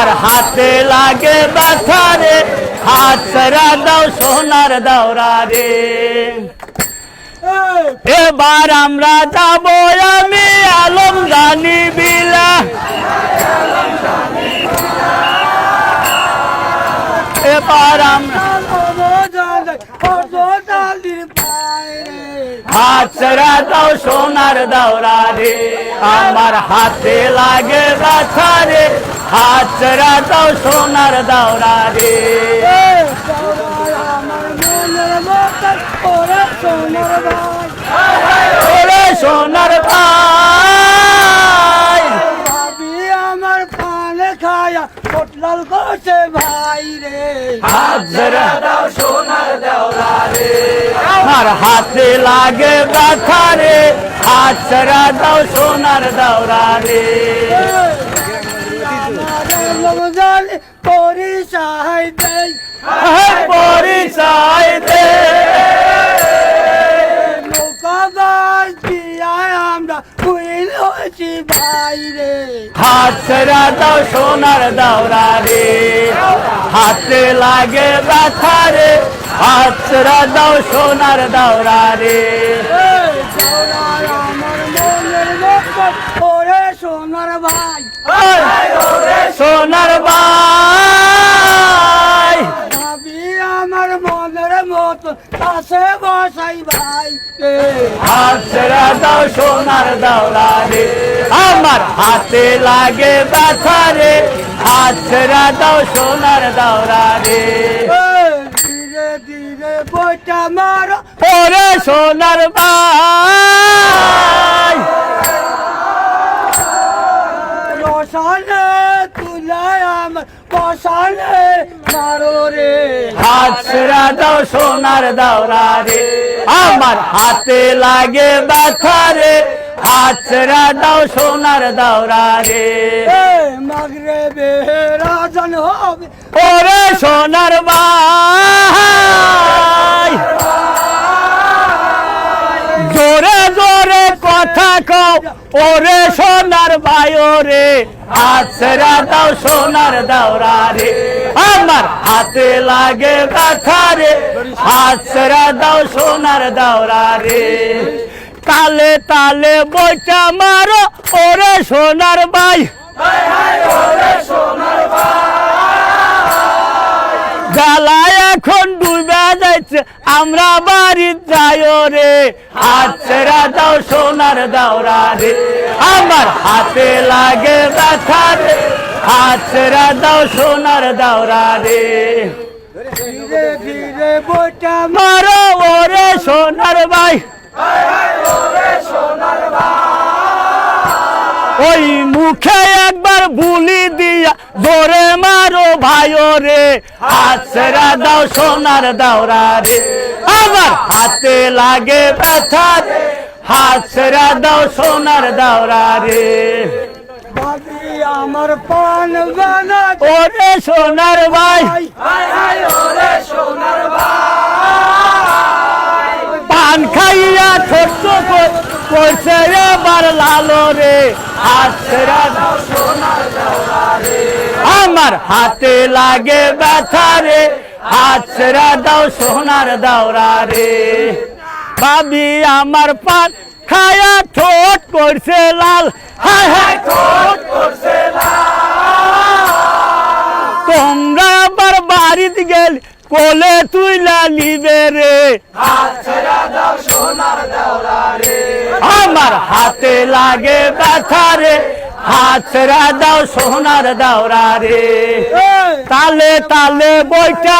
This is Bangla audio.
আমার হাতে লাগে ব্যথা রে। হাত সেরা দাও, সোনার দাওরা রে। এবার আমরা যাব আমি আলম জানি বিলা। এবার আমরা হাত সেরা দাও, সোনার দাওরা রে। আমার হাতে লাগে ব্যথা রে। হাত সেরা দাও সোনার দাওরা রে ওরে সোনার ভাই আমার পানে খায়া পটলাল করছে ভাই রে। হাত সেরা দাও সোনার দাওরা রে আমার হাতে লাগে ব্যথা রে। হাত সেরা দাও সোনার দাওরা রে জানি পরিচয় দেই। পরিচয় দে। লোকাবাস দিয়ায় আমরা কুইল হয়েছি ভাই হাত সেরা দাও সোনার দাওরা রে। হাতে লাগে ব্যথা রে। হাত দাও সোনার দাওরা রে। সোনার আমার মনের ওরে সোনার ভাই। সোনার ভাই ভাবি আমার মনের মতো কাছে বসাই ভাই। রে হাত সেরা দাও সোনার দাওরা রে আমার হাতে লাগে ব্যথা রে। হাত দাও সোনার দাওরা রে ধীরে ধীরে বইটা মারো। ওরে সোনার ভাই বসানে মারো রে। হাত সেরা দাও সোনার দাওরা রে আমার হাতে লাগে ব্যথা রে। হাত সেরা দাও সোনার দাওরা রে মাগরে বেরাজন হবে। ওরে সোনার ভাই। জোরে কও ওরে সোনার ওরে হাত দাও, সোনার দাওরা রে। আমার হাতে লাগে ব্যথা রে। হাত দাও, সোনার দাওরা রে। তালে তালে বইটা মারো, ওরে সোনার ভাই গালায় এখন ডুবে যাচ্ছে আমরা বাড়ি যাই রে। হাত ছেড়া দাও সোনার দাওরা রে আমার হাতে লাগে ব্যথা রে। হাত ছেড়া দাও সোনার দাওরা রে ধীরে ধীরে বইটা মারো ওরে সোনার ভাই ওই মুখে একবার বুলি দিয়া জোরে ভাই রে সেরা দাও সোনার দাওরা রে। আমার হাতে লাগে ব্যথা রে হাত সেরা দাও সোনার দাওরা রে। আমার পান বানা ওরে সোনার ভাই। পান খাইয়া ছোট্ট কর- করছে এবার লালো রে। দাও সোনার দাওরা আমার হাতে লাগে ব্যথা রে। হাত সেরা দাও, সোনার দাওরা রে। ভাবি আমার পান খায়া ঠোঁট করছে লাল। হায় হায়, ঠোঁট করছে তোমরা আবার বাড়িতে গেল কোলে তুইলা নিবে রে। আমার হাতে লাগে ব্যথা রে। হাত ছেড়া দাও সোনার দাও রে। তালে তালে বইটা